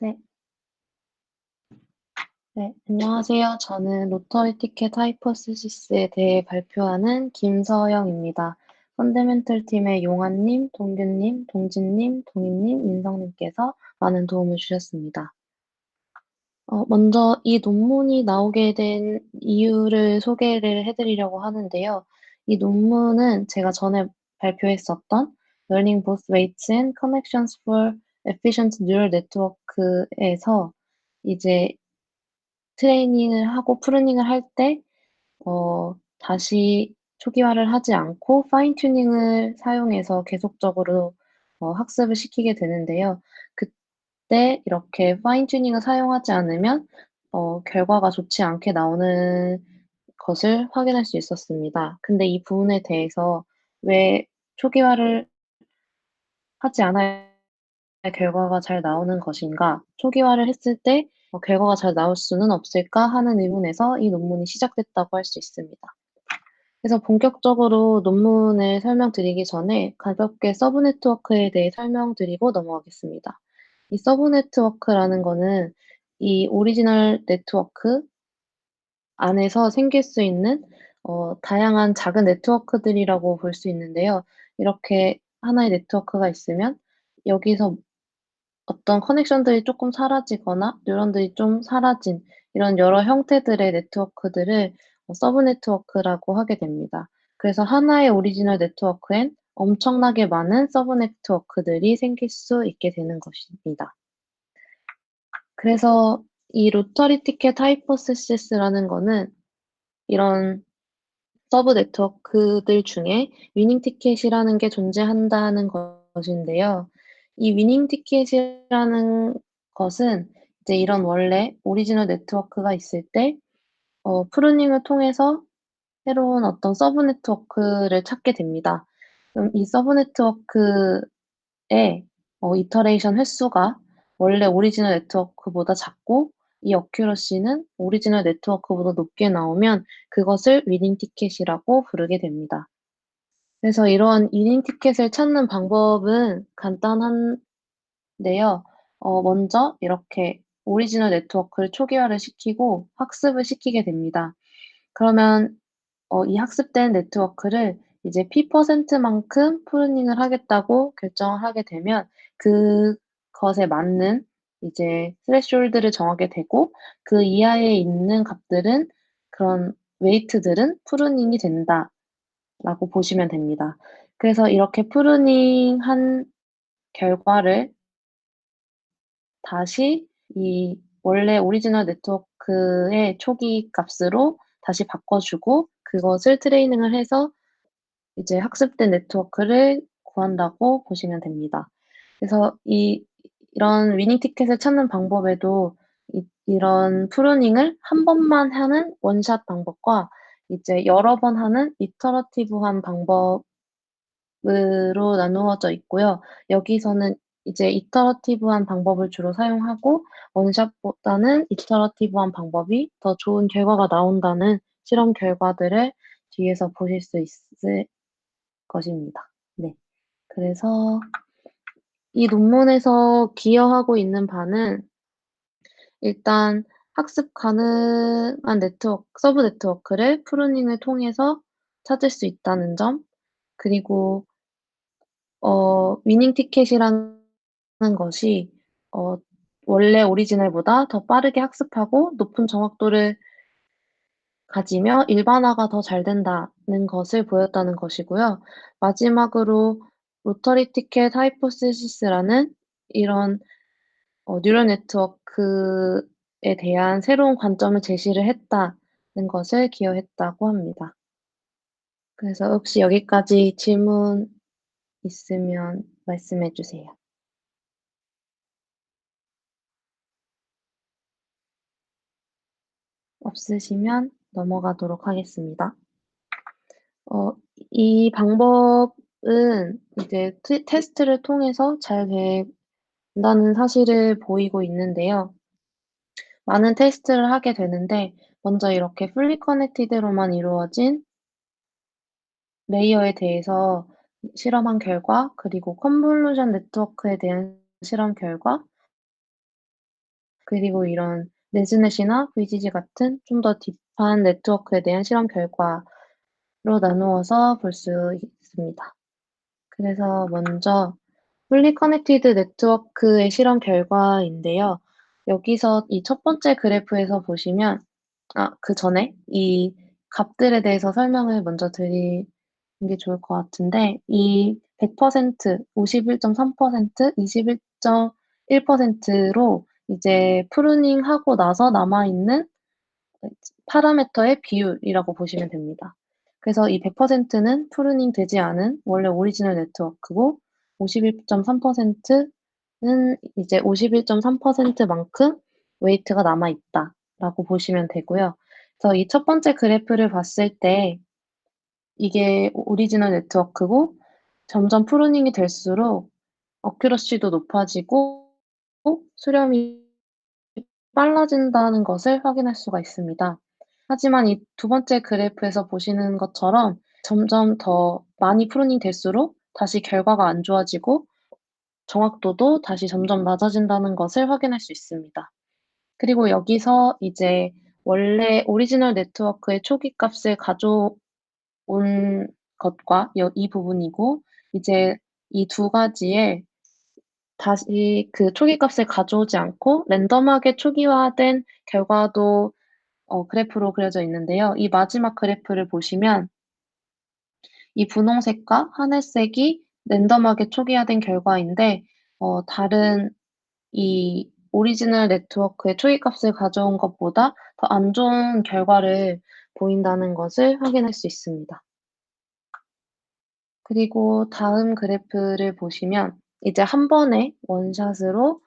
네. 네, 안녕하세요. 저는 로터리 티켓 하이포시스에 대해 발표하는 김서영입니다. 펀더멘털 팀의 용환님, 동균님, 동진님, 동희님, 민성님께서 많은 도움을 주셨습니다. 어, 먼저 이 논문이 나오게 된 이유를 소개를 해드리려고 하는데요. 이 논문은 제가 전에 발표했었던 Learning Both Weights and Connections for Efficient Neural Network 에서 이제 트레이닝을 하고 프루닝을 할 때, 어, 다시 초기화를 하지 않고 파인 튜닝을 사용해서 계속적으로 어, 학습을 시키게 되는데요. 그때 이렇게 파인 튜닝을 사용하지 않으면 어, 결과가 좋지 않게 나오는 것을 확인할 수 있었습니다. 근데 이 부분에 대해서 왜 초기화를 하지 않아야 결과가 잘 나오는 것인가? 초기화를 했을 때 어, 결과가 잘 나올 수는 없을까 하는 의문에서 이 논문이 시작됐다고 할 수 있습니다. 그래서 본격적으로 논문을 설명드리기 전에 가볍게 서브 네트워크에 대해 설명드리고 넘어가겠습니다. 이 서브 네트워크라는 거는 이 오리지널 네트워크 안에서 생길 수 있는 어, 다양한 작은 네트워크들이라고 볼 수 있는데요. 이렇게 하나의 네트워크가 있으면 여기서 어떤 커넥션들이 조금 사라지거나 뉴런들이 좀 사라진 이런 여러 형태들의 네트워크들을 어, 서브 네트워크라고 하게 됩니다. 그래서 하나의 오리지널 네트워크엔 엄청나게 많은 서브 네트워크들이 생길 수 있게 되는 것입니다. 그래서 이 로터리 티켓 하이포시스라는 거는 이런 서브 네트워크들 중에 위닝 티켓이라는 게 존재한다는 것인데요. 이 위닝 티켓이라는 것은 이제 이런 원래 오리지널 네트워크가 있을 때 어, 프루닝을 통해서 새로운 어떤 서브 네트워크를 찾게 됩니다. 그럼 이 서브 네트워크의 어, 이터레이션 횟수가 원래 오리지널 네트워크보다 작고 이 어큐러시는 오리지널 네트워크보다 높게 나오면 그것을 위닝 티켓이라고 부르게 됩니다. 그래서 이러한 위닝 티켓을 찾는 방법은 간단한데요. 어, 먼저 이렇게 오리지널 네트워크를 초기화를 시키고 학습을 시키게 됩니다. 그러면 어, 이 학습된 네트워크를 이제 P%만큼 프루닝을 하겠다고 결정을 하게 되면 그것에 맞는 이제 스레시홀드를 정하게 되고 그 이하에 있는 값들은 그런 웨이트들은 프루닝이 된다 라고 보시면 됩니다. 그래서 이렇게 프루닝한 결과를 다시 이 원래 오리지널 네트워크의 초기 값으로 다시 바꿔주고 그것을 트레이닝을 해서 이제 학습된 네트워크를 구한다고 보시면 됩니다. 그래서 이 이런 위닝 티켓을 찾는 방법에도 이, 이런 프루닝을 한 번만 하는 원샷 방법과 이제 여러 번 하는 이터러티브한 방법으로 나누어져 있고요. 여기서는 이제 이터러티브한 방법을 주로 사용하고 원샷보다는 이터러티브한 방법이 더 좋은 결과가 나온다는 실험 결과들을 뒤에서 보실 수 있을 것입니다. 네. 그래서 이 논문에서 기여하고 있는 바는 일단 학습 가능한 네트워크, 서브 네트워크를 프루닝을 통해서 찾을 수 있다는 점, 그리고 어, 위닝 티켓이라는 것이 어, 원래 오리지널보다 더 빠르게 학습하고 높은 정확도를 가지며 일반화가 더 잘 된다는 것을 보였다는 것이고요. 마지막으로 로터리 티켓 하이포시시스라는 이런 어, 뉴럴 네트워크에 대한 새로운 관점을 제시를 했다는 것을 기여했다고 합니다. 그래서 혹시 여기까지 질문 있으면 말씀해 주세요. 없으시면 넘어가도록 하겠습니다. 어, 이 방법은 이제 트, 테스트를 통해서 잘 된다는 사실을 보이고 있는데요. 많은 테스트를 하게 되는데 먼저 이렇게 풀리 커넥티드로만 이루어진 레이어에 대해서 실험한 결과 그리고 컨볼루션 네트워크에 대한 실험 결과 그리고 이런 네즈넷이나 VGG 같은 좀 더 딥한 네트워크에 대한 실험 결과로 나누어서 볼 수 있습니다. 그래서 먼저 fully connected 네트워크의 실험 결과인데요. 여기서 이 첫 번째 그래프에서 보시면 아, 그 전에 이 값들에 대해서 설명을 먼저 드리는 게 좋을 것 같은데 이 100%, 51.3%, 21.1%로 이제 프루닝 하고 나서 남아있는 파라미터의 비율이라고 보시면 됩니다. 그래서 이 100%는 프루닝 되지 않은 원래 오리지널 네트워크고 51.3% 는 이제 51.3%만큼 웨이트가 남아 있다라고 보시면 되고요. 그래서 이 첫 번째 그래프를 봤을 때 이게 오리지널 네트워크고 점점 프루닝이 될수록 어큐러시도 높아지고 수렴이 빨라진다는 것을 확인할 수가 있습니다. 하지만 이 두 번째 그래프에서 보시는 것처럼 점점 더 많이 프루닝 될수록 다시 결과가 안 좋아지고 정확도도 다시 점점 낮아진다는 것을 확인할 수 있습니다. 그리고 여기서 이제 원래 오리지널 네트워크의 초기 값을 가져온 것과 이 부분이고 이제 이 두 가지에 다시 그 초기 값을 가져오지 않고 랜덤하게 초기화된 결과도 어, 그래프로 그려져 있는데요. 이 마지막 그래프를 보시면 이 분홍색과 하늘색이 랜덤하게 초기화된 결과인데 어, 다른 이 오리지널 네트워크의 초기 값을 가져온 것보다 더 안 좋은 결과를 보인다는 것을 확인할 수 있습니다. 그리고 다음 그래프를 보시면 이제 한 번에 원샷으로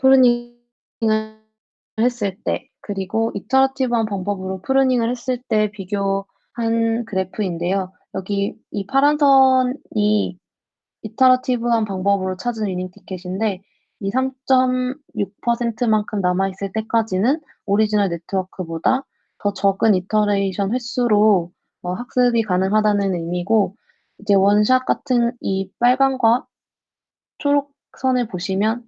프루닝을 했을 때 그리고 이터러티브한 방법으로 프루닝을 했을 때 비교한 그래프인데요. 여기 이 파란 선이 이터러티브한 방법으로 찾은 위닝 티켓인데 이 3.6%만큼 남아있을 때까지는 오리지널 네트워크보다 더 적은 이터레이션 횟수로 어, 학습이 가능하다는 의미고 이제 원샷 같은 이 빨간과 초록 선을 보시면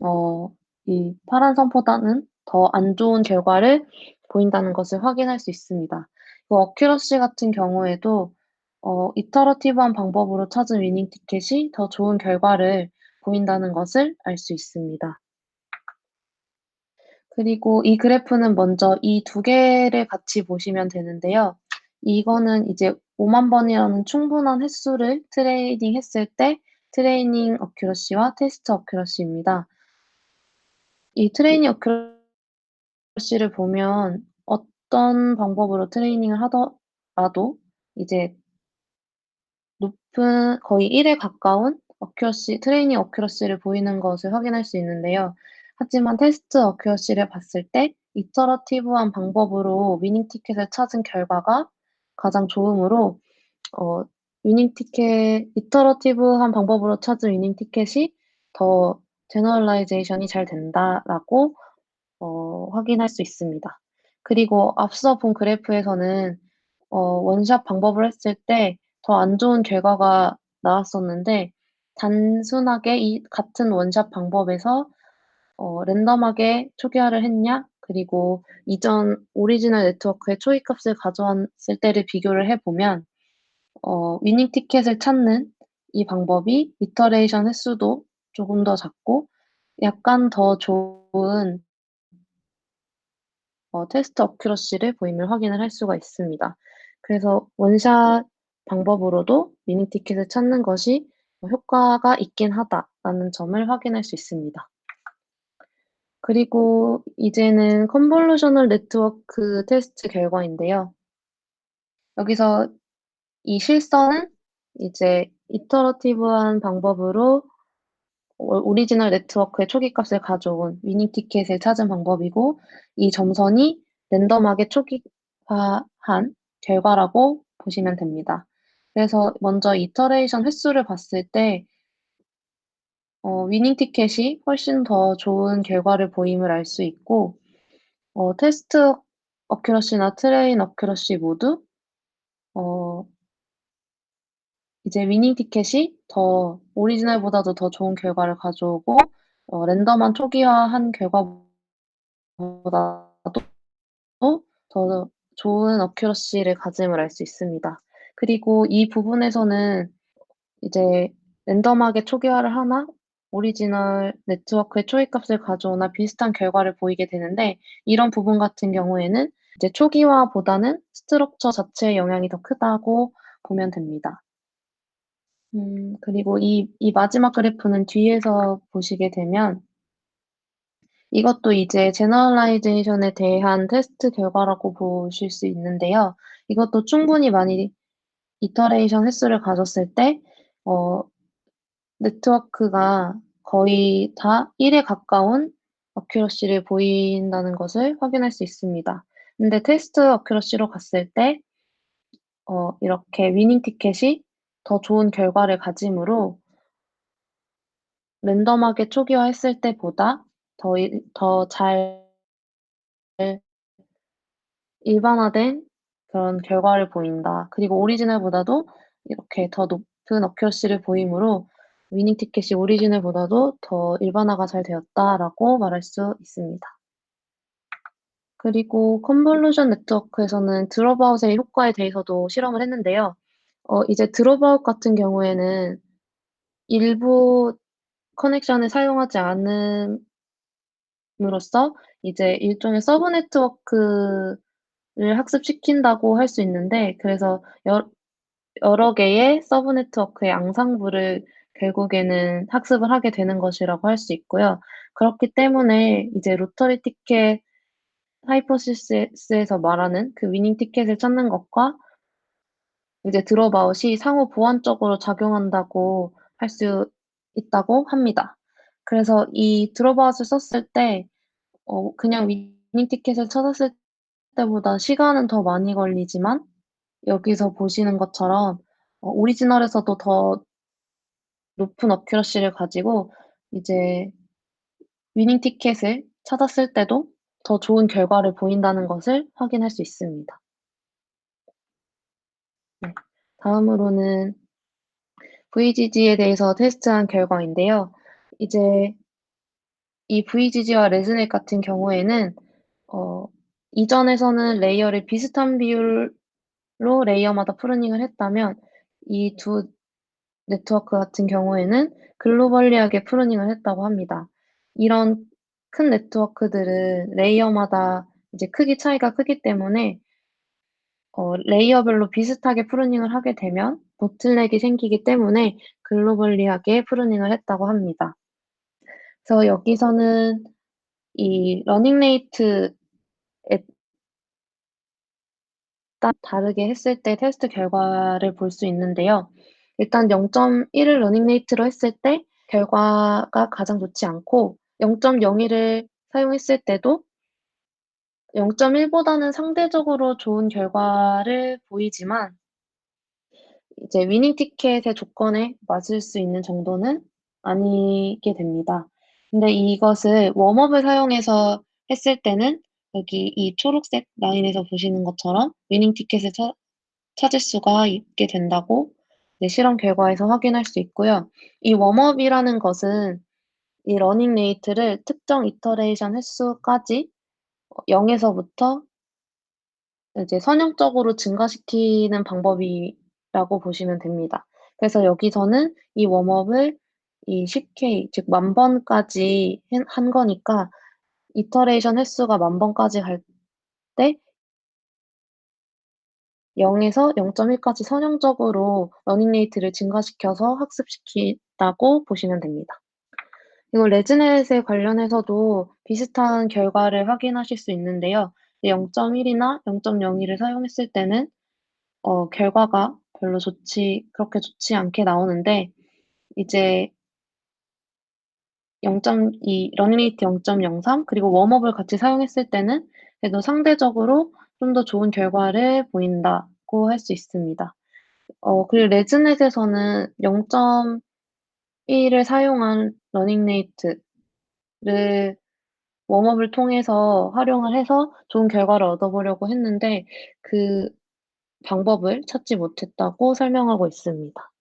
어, 이 파란 선보다는 더 안 좋은 결과를 보인다는 것을 확인할 수 있습니다. 어큐러시 같은 경우에도 어, 이터러티브한 방법으로 찾은 위닝 티켓이 더 좋은 결과를 보인다는 것을 알 수 있습니다. 그리고 이 그래프는 먼저 이 두 개를 같이 보시면 되는데요. 이거는 이제 5만 번이라는 충분한 횟수를 트레이딩 했을 때 트레이닝 어큐러시와 테스트 어큐러시입니다. 이 트레이닝 어큐러시를 보면 어떤 방법으로 트레이닝을 하더라도 이제 높은 거의 1에 가까운 어큐러시, 트레이닝 어큐러시를 보이는 것을 확인할 수 있는데요. 하지만 테스트 어큐러시를 봤을 때 이터러티브한 방법으로 위닝 티켓을 찾은 결과가 가장 좋으므로 어, 위닝 티켓, 이터러티브한 방법으로 찾은 위닝 티켓이 더 제너럴라이제이션이 잘 된다라고 어, 확인할 수 있습니다. 그리고 앞서 본 그래프에서는 어, 원샷 방법을 했을 때 더 안 좋은 결과가 나왔었는데 단순하게 이 같은 원샷 방법에서 어, 랜덤하게 초기화를 했냐 그리고 이전 오리지널 네트워크의 초기 값을 가져왔을 때를 비교를 해보면 어, 위닝 티켓을 찾는 이 방법이 이터레이션 횟수도 조금 더 작고 약간 더 좋은 어, 테스트 어큐러시를 보임을 확인을 할 수가 있습니다. 그래서 원샷 방법으로도 위닝 티켓을 찾는 것이 효과가 있긴 하다라는 점을 확인할 수 있습니다. 그리고 이제는 컨볼루셔널 네트워크 테스트 결과인데요. 여기서 이 실선은 이제 이터러티브한 방법으로 오리지널 네트워크의 초기 값을 가져온 위닝 티켓을 찾은 방법이고 이 점선이 랜덤하게 초기화한 결과라고 보시면 됩니다. 그래서 먼저 이터레이션 횟수를 봤을 때 어, 위닝 티켓이 훨씬 더 좋은 결과를 보임을 알 수 있고 어, 테스트 어큐러시나 트레인 어큐러시 모두 어, 이제 위닝 티켓이 더 오리지널보다도 더 좋은 결과를 가져오고 어, 랜덤한 초기화한 결과보다 보다도 더 좋은 어큐러시를 가짐을 알 수 있습니다. 그리고 이 부분에서는 이제 랜덤하게 초기화를 하나 오리지널 네트워크의 초이값을 가져오나 비슷한 결과를 보이게 되는데 이런 부분 같은 경우에는 이제 초기화보다는 스트럭처 자체의 영향이 더 크다고 보면 됩니다. 음 그리고 이 이 마지막 그래프는 뒤에서 보시게 되면 이것도 이제 제너럴라이제이션에 대한 테스트 결과라고 보실 수 있는데요. 이것도 충분히 많이 이터레이션 횟수를 가졌을 때 어 네트워크가 거의 다 1에 가까운 어큐러시를 보인다는 것을 확인할 수 있습니다. 근데 테스트 어큐러시로 갔을 때 어 이렇게 위닝 티켓이 더 좋은 결과를 가지므로 랜덤하게 초기화했을 때보다 더일더잘 일반화된 그런 결과를 보인다. 그리고 오리지널보다도 이렇게 더 높은 어큐러시를 보이므로 위닝 티켓이 오리지널보다도 더 일반화가 잘 되었다라고 말할 수 있습니다. 그리고 컨볼루션 네트워크에서는 드롭아웃의 효과에 대해서도 실험을 했는데요. 어 이제 드롭아웃 같은 경우에는 일부 커넥션을 사용하지 않음으로써 이제 일종의 서브 네트워크 를 학습시킨다고 할 수 있는데 그래서 여 여러 개의 서브 네트워크의 앙상블을 결국에는 학습을 하게 되는 것이라고 할 수 있고요. 그렇기 때문에 이제 로터리 티켓 하이포시스에서 말하는 그 위닝 티켓을 찾는 것과 이제 드롭아웃이 상호 보완적으로 작용한다고 할 수 있다고 합니다. 그래서 이 드롭아웃을 썼을 때 어 그냥 위닝 티켓을 찾았을 때보다 시간은 더 많이 걸리지만 여기서 보시는 것처럼 어 오리지널에서도 더 높은 어큐러시를 가지고 이제 위닝 티켓을 찾았을 때도 더 좋은 결과를 보인다는 것을 확인할 수 있습니다. 네. 다음으로는 VGG에 대해서 테스트한 결과인데요. 이제 이 VGG와 레즈넷 같은 경우에는 어 이전에서는 레이어를 비슷한 비율로 레이어마다 프루닝을 했다면 이 두 네트워크 같은 경우에는 글로벌리하게 프루닝을 했다고 합니다. 이런 큰 네트워크들은 레이어마다 이제 크기 차이가 크기 때문에 어 레이어별로 비슷하게 프루닝을 하게 되면 보틀넥이 생기기 때문에 글로벌리하게 프루닝을 했다고 합니다. 그래서 여기서는 이 러닝 레이트 다르게 했을 때 테스트 결과를 볼 수 있는데요. 일단 0.1을 러닝 레이트로 했을 때 결과가 가장 좋지 않고 0.01을 사용했을 때도 0.1 보다는 상대적으로 좋은 결과를 보이지만 이제 위닝 티켓의 조건에 맞을 수 있는 정도는 아니게 됩니다. 근데 이것을 웜업을 사용해서 했을 때는 여기 이 초록색 라인에서 보시는 것처럼 위닝 티켓을 찾 찾을 수가 있게 된다고 네 실험 결과에서 확인할 수 있고요. 이 웜업이라는 것은 이 러닝 레이트를 특정 이터레이션 횟수까지 어0 에서부터 이제 선형적으로 증가시키는 방법이라고 보시면 됩니다. 그래서 여기서는 이 웜업을 이 10K 즉10,000 번까지 한한 거니까 이터레이션 횟수가 10,000 번까지 갈 때 0 에서 0.1 까지 선형적으로 러닝 레이트를 증가시켜서 학습시킨다고 보시면 됩니다. 그리고 레즈넷에 관련해서도 비슷한 결과를 확인하실 수 있는데요. 0.1 이나 0.01을 사용했을 때는 어 결과가 별로 좋지 그렇게 좋지 않게 나오는데 이제 0.2 러닝 레이트 0.03 그리고 웜업을 같이 사용했을 때는 그래도 상대적으로 좀 더 좋은 결과를 보인다고 할 수 있습니다. 어 그리고 레즈넷에서는 0.1을 사용한 러닝 레이트를 웜업을 통해서 활용을 해서 좋은 결과를 얻어보려고 했는데 그 방법을 찾지 못했다고 설명하고 있습니다.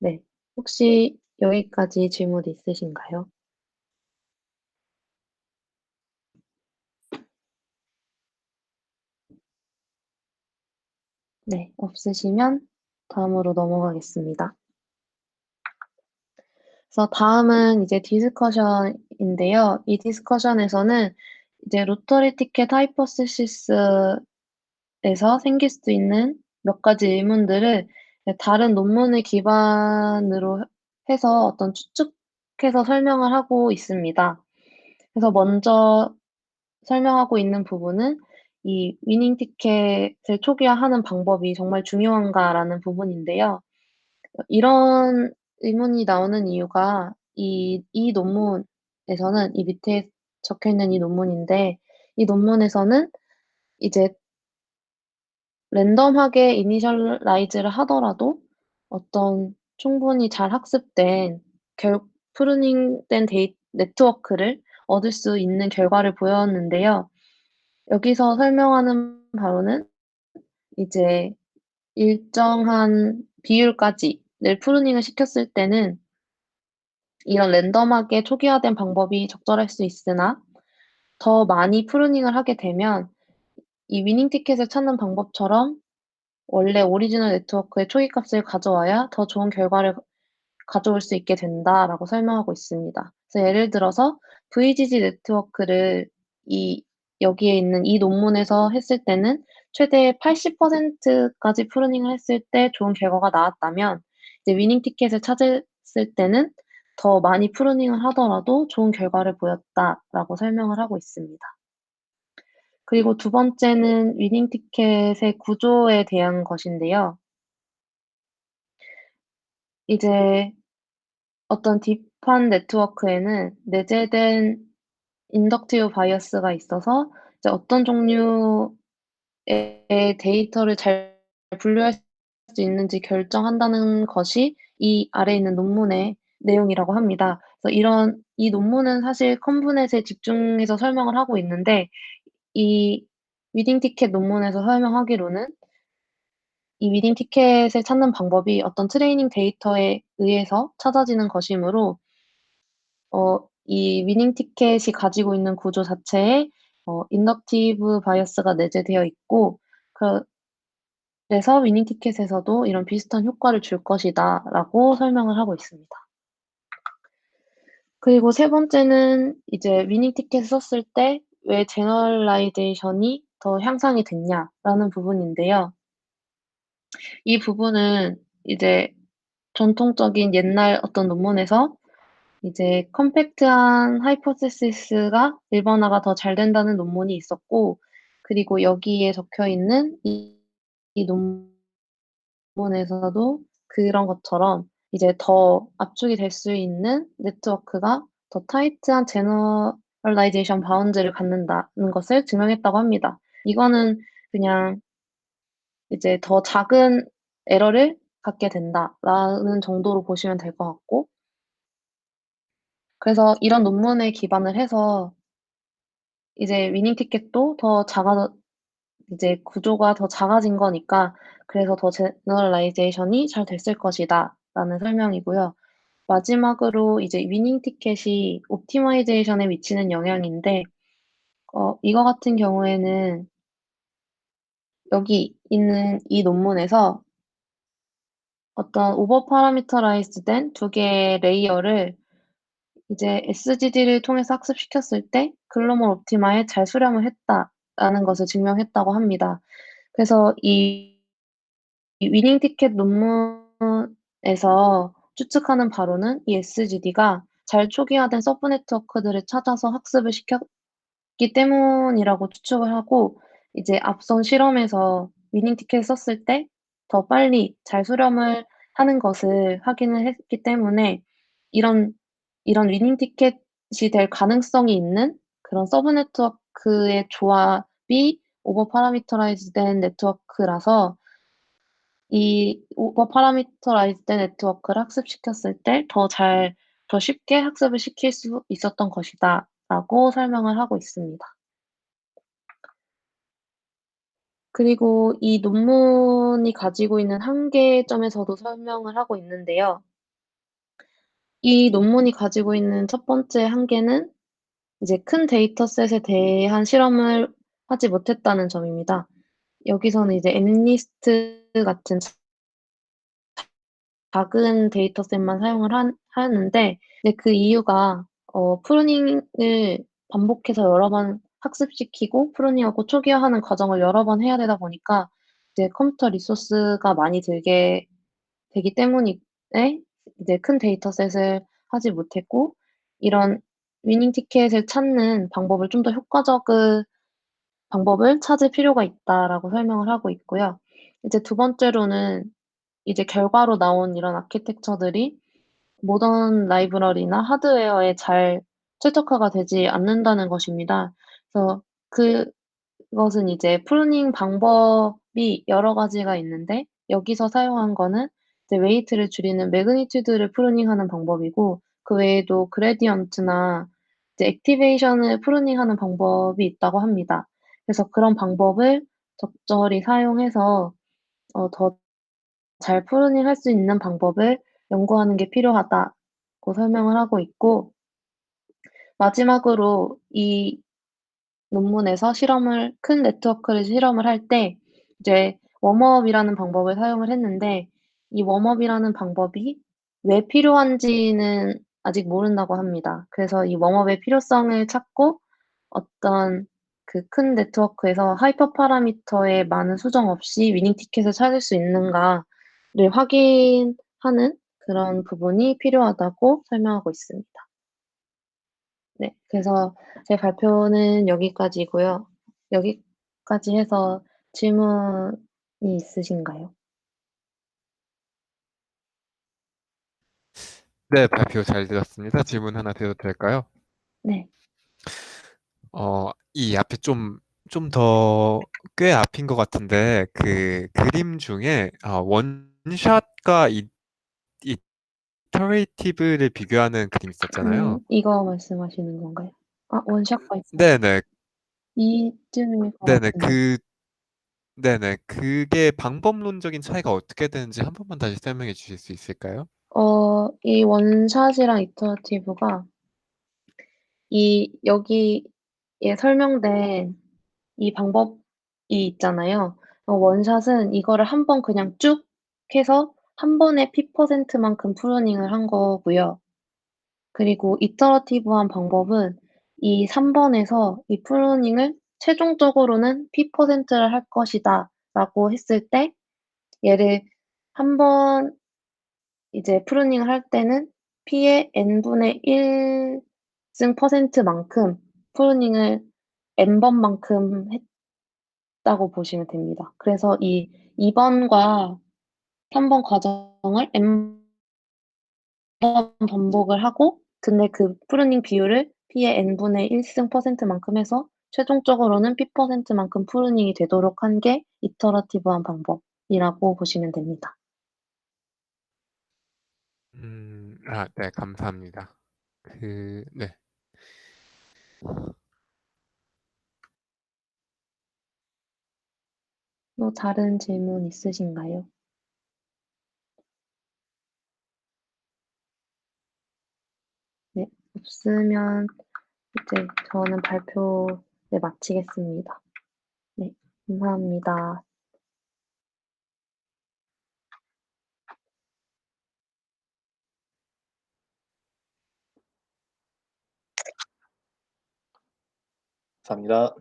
네. 혹시 여기까지 질문 있으신가요? 네, 없으시면 다음으로 넘어가겠습니다. 그래서 다음은 이제 디스커션인데요. 이 디스커션에서는 이제 로터리 티켓 하이퍼스시스에서 생길 수 있는 몇 가지 의문들을 다른 논문을 기반으로 해서 어떤 추측해서 설명을 하고 있습니다. 그래서 먼저 설명하고 있는 부분은 이 위닝 티켓을 초기화하는 방법이 정말 중요한가라는 부분인데요. 이런 의문이 나오는 이유가 이, 이 논문에서는 이 밑에 적혀 있는 이 논문인데 이 논문에서는 이제 랜덤하게 이니셜라이즈를 하더라도 어떤 충분히 잘 학습된 결, 프루닝된 데이, 네트워크를 얻을 수 있는 결과를 보였는데요. 여기서 설명하는 바로는 이제 일정한 비율까지 를 프루닝을 시켰을 때는 이런 랜덤하게 초기화된 방법이 적절할 수 있으나 더 많이 프루닝을 하게 되면 이 위닝 티켓을 찾는 방법처럼 원래 오리지널 네트워크의 초기 값을 가져와야 더 좋은 결과를 가져올 수 있게 된다라고 설명하고 있습니다. 그래서 예를 들어서 VGG 네트워크를 이 여기에 있는 이 논문에서 했을 때는 최대 80%까지 프루닝을 했을 때 좋은 결과가 나왔다면 이제 위닝 티켓을 찾았을 때는 더 많이 프루닝을 하더라도 좋은 결과를 보였다라고 설명을 하고 있습니다. 그리고 두 번째는 위닝 티켓의 구조에 대한 것인데요. 이제 어떤 딥한 네트워크에는 내재된 인덕티브 바이어스가 있어서 이제 어떤 종류의 데이터를 잘 분류할 수 있는지 결정한다는 것이 이 아래에 있는 논문의 내용이라고 합니다. 그래서 이런 이 논문은 사실 컴브넷에 집중해서 설명을 하고 있는데 이 위딩 티켓 논문에서 설명하기로는 이 위딩 티켓을 찾는 방법이 어떤 트레이닝 데이터에 의해서 찾아지는 것이므로 어, 이 위닝 티켓이 가지고 있는 구조 자체에 어, 인덕티브 바이어스가 내재되어 있고 그, 그래서 위닝 티켓에서도 이런 비슷한 효과를 줄 것이다 라고 설명을 하고 있습니다. 그리고 세 번째는 이제 위닝 티켓을 썼을 때 왜 제너럴라이제이션이 더 향상이 됐냐라는 부분인데요. 이 부분은 이제 전통적인 옛날 어떤 논문에서 이제 컴팩트한 하이포테시스가 일반화가 더 잘 된다는 논문이 있었고 그리고 여기에 적혀 있는 이, 이 논문에서도 그런 것처럼 이제 더 압축이 될 수 있는 네트워크가 더 타이트한 제너 럴라이제이션 바운드를 갖는다는 것을 증명했다고 합니다. 이거는 그냥 이제 더 작은 에러를 갖게 된다라는 정도로 보시면 될 것 같고 그래서 이런 논문에 기반을 해서 이제 위닝 티켓도 더 작아 이제 구조가 더 작아진 거니까 그래서 더 제너럴라이제이션이 잘 됐을 것이다 라는 설명이고요. 마지막으로 이제 위닝 티켓이 옵티마이제이션에 미치는 영향인데 어, 이거 같은 경우에는 여기 있는 이 논문에서 어떤 오버 파라미터라이즈 된 두 개의 레이어를 이제 SGD를 통해서 학습시켰을 때 글로벌 옵티마에 잘 수렴을 했다라는 것을 증명했다고 합니다. 그래서 이, 이 위닝 티켓 논문에서 추측하는 바로는 이 SGD가 잘 초기화된 서브 네트워크들을 찾아서 학습을 시켰기 때문이라고 추측을 하고 이제 앞선 실험에서 위닝 티켓을 썼을 때 더 빨리 잘 수렴을 하는 것을 확인을 했기 때문에 이런 이런 위닝 티켓이 될 가능성이 있는 그런 서브 네트워크의 조합이 오버 파라미터라이즈 된 네트워크라서 이 오버 파라미터라이즈 된 네트워크를 학습시켰을 때 더 잘, 더 쉽게 학습을 시킬 수 있었던 것이다 라고 설명을 하고 있습니다. 그리고 이 논문이 가지고 있는 한계점에서도 설명을 하고 있는데요. 이 논문이 가지고 있는 첫 번째 한계는 이제 큰 데이터셋에 대한 실험을 하지 못했다는 점입니다. 여기서는 이제 MNIST 같은 작은 데이터셋만 사용을 한 하는데 그 이유가 어 프루닝을 반복해서 여러 번 학습시키고 프루닝하고 초기화하는 과정을 여러 번 해야 되다 보니까 이제 컴퓨터 리소스가 많이 들게 되기 때문에 이제 큰 데이터셋을 하지 못했고 이런 위닝 티켓을 찾는 방법을 좀 더 효과적인 방법을 찾을 필요가 있다라고 설명을 하고 있고요. 이제 두 번째로는 이제 결과로 나온 이런 아키텍처들이 모던 라이브러리나 하드웨어에 잘 최적화가 되지 않는다는 것입니다. 그래서 그것은 이제 프루닝 방법이 여러 가지가 있는데 여기서 사용한 거는 이제 웨이트를 줄이는 매그니튜드를 프루닝하는 방법이고 그 외에도 그레디언트나 이제 액티베이션을 프루닝하는 방법이 있다고 합니다. 그래서 그런 방법을 적절히 사용해서 어 더잘 프루닝할 수 있는 방법을 연구하는 게 필요하다고 설명을 하고 있고 마지막으로 이 논문에서 실험을 큰 네트워크를 실험을 할 때 이제 웜업이라는 방법을 사용을 했는데 이 웜업이라는 방법이 왜 필요한지는 아직 모른다고 합니다. 그래서 이 웜업의 필요성을 찾고 어떤 그 큰 네트워크에서 하이퍼 파라미터에 많은 수정 없이 위닝 티켓을 찾을 수 있는가를 확인하는 그런 부분이 필요하다고 설명하고 있습니다. 네. 그래서 제 발표는 여기까지고요. 여기까지 해서 질문이 있으신가요? 네. 발표 잘 들었습니다. 질문 하나 드려도 될까요? 네. 어 이 앞에 좀 좀 더 꽤 앞인 것 같은데 그 그림 중에 아 원샷과 이 이터레이티브를 비교하는 그림이 있었잖아요. 음 이거 말씀하시는 건가요? 아 원샷과 이터 네네. 이쯤일 것 네네. 같은데. 그 네네. 그게 방법론적인 차이가 어떻게 되는지 한 번만 다시 설명해 주실 수 있을까요? 어 이 원샷이랑 이터러티브가 이 여기 에 설명된 이 방법이 있잖아요. 어 원샷은 이거를 1 번 그냥 쭉 해서 1 번에 P% 만큼 프루닝을 한 거고요. 그리고 이터러티브한 방법은 이 3 번에서 이 프루닝을 최종적으로는 P%를 할 것이다라고 했을 때 얘를 1 번 이제 프루닝을 할 때는 P의 n분의 1 승 퍼센트만큼 프루닝을 n 번만큼 했다고 보시면 됩니다. 그래서 이 2 번과 3번 과정을 n 번 반복을 하고 근데 그 프루닝 비율을 P의 n분의 1승 퍼센트만큼 해서 최종적으로는 P%만큼 프루닝이 되도록 한 게 이터러티브한 방법이라고 보시면 됩니다. 음. 아 네. 감사합니다. 그 네. 또 다른 질문 있으신가요? 네. 없으면 이제 저는 발표 네 마치겠습니다. 네. 감사합니다. 감사합니다.